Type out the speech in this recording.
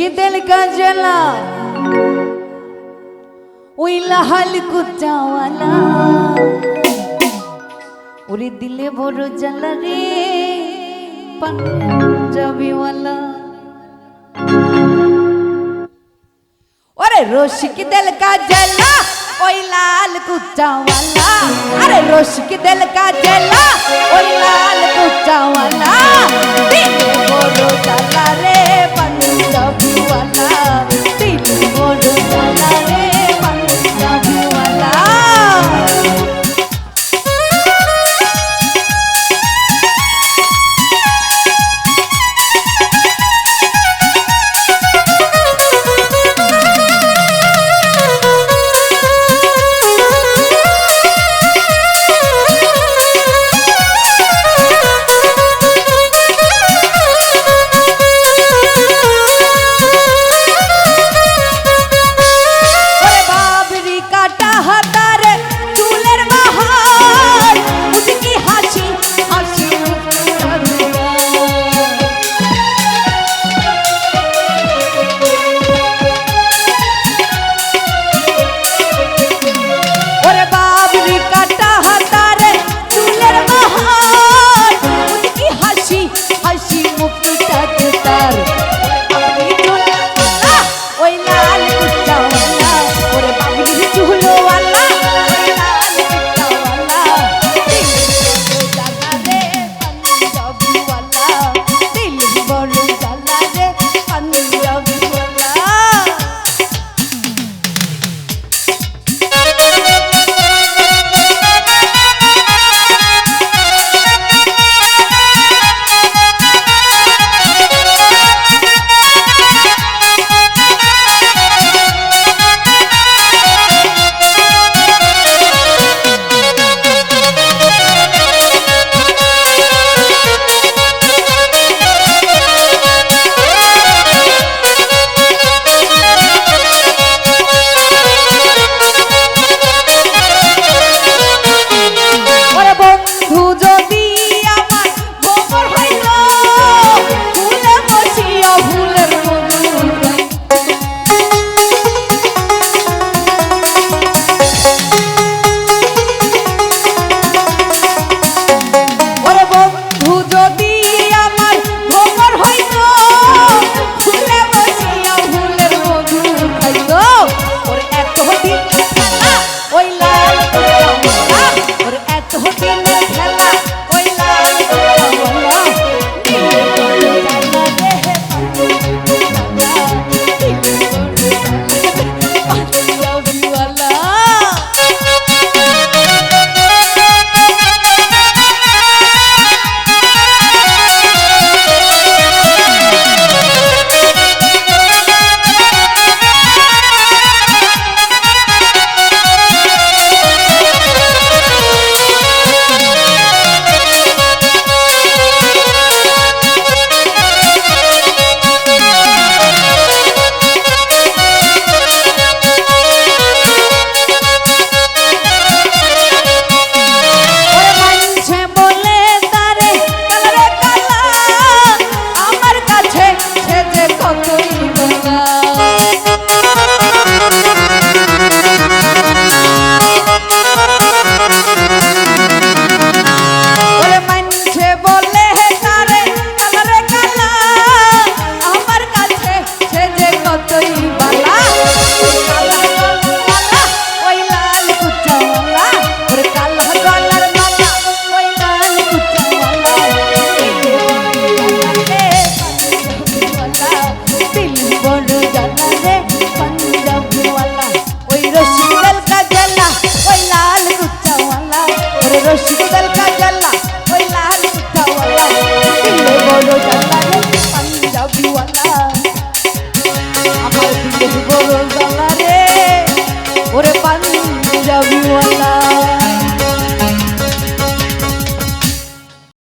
দিল का जला ওই লাহাল কুচাওয়ালা ওরে দিলে বড় জ্বালা রে পাঞ্জাবিওয়ালা ওরে রসিক দিল का जला ওই লাল কুচাওয়ালা আরে রসিক দিল का जला ওই লাল কুচাওয়ালা আমার বড় জ্বালা